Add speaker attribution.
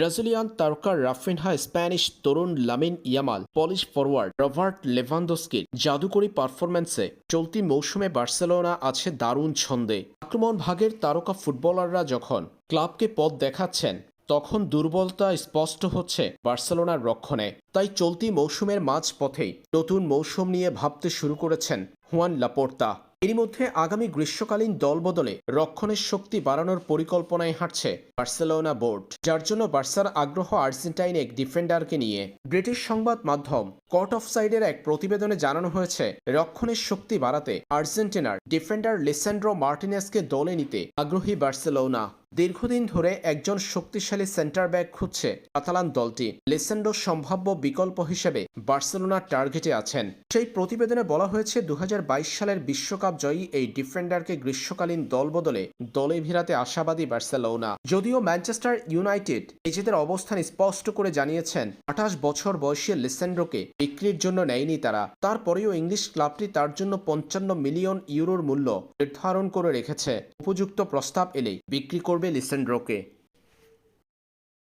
Speaker 1: Brazilian তারকা Raphinha Spanish তরুণ Lamine Yamal Polish forward Robert লেভানদোস্কির জাদুকরী পারফরম্যান্সে চলতি মৌসুমে বার্সেলোনা আছে দারুণ ছন্দে। আক্রমণ ভাগের তারকা ফুটবলাররা যখন ক্লাবকে পথ দেখাচ্ছেন, তখন দুর্বলতা স্পষ্ট হচ্ছে বার্সেলোনার রক্ষণে। তাই চলতি মৌসুমের মাঝপথেই নতুন মৌসুম নিয়ে ভাবতে শুরু করেছেন হুয়ান লাপোর্তা। এরই মধ্যে আগামী গ্রীষ্মকালীন দলবদলে রক্ষণের শক্তি বাড়ানোর পরিকল্পনায় হাঁটছে বার্সেলোনা বোর্ড, যার জন্য বার্সার আগ্রহ আর্জেন্টাইন এক ডিফেন্ডারকে নিয়ে। ব্রিটিশ সংবাদ মাধ্যম কর্ট অফ সাইডের এক প্রতিবেদনে জানানো হয়েছে, রক্ষণের শক্তি বাড়াতে আর্জেন্টিনার ডিফেন্ডার লিসেন্ড্রো মার্টিনেসকে দলে নিতে আগ্রহী বার্সেলোনা। দীর্ঘদিন ধরে একজন শক্তিশালী সেন্টার ব্যাক খুঁজছে কাতালান দলটি। লিসেন্ডো সম্ভাব্য বিকল্প হিসেবে বার্সেলোনার টার্গেটে আছেন। সেই প্রতিবেদনে বলা হয়েছে দু সালের বিশ্বকাপ জয়ী এই ডিফেন্ডারকে গ্রীষ্মকালীন দল বদলে দলে ভিড়াতে আশাবাদী বার্সেলোনা। যদিও ম্যানচেস্টার ইউনাইটেড নিজেদের অবস্থান স্পষ্ট করে জানিয়েছেন, আঠাশ বছর বয়সী লেসেন্ডোকে বিক্রির জন্য নেয়নি তারা। তারপরেও ইংলিশ ক্লাবটি তার জন্য পঞ্চান্ন মিলিয়ন ইউরোর মূল্য নির্ধারণ করে রেখেছে। উপযুক্ত প্রস্তাব এলেই বিক্রি করবে में लिसन रोकें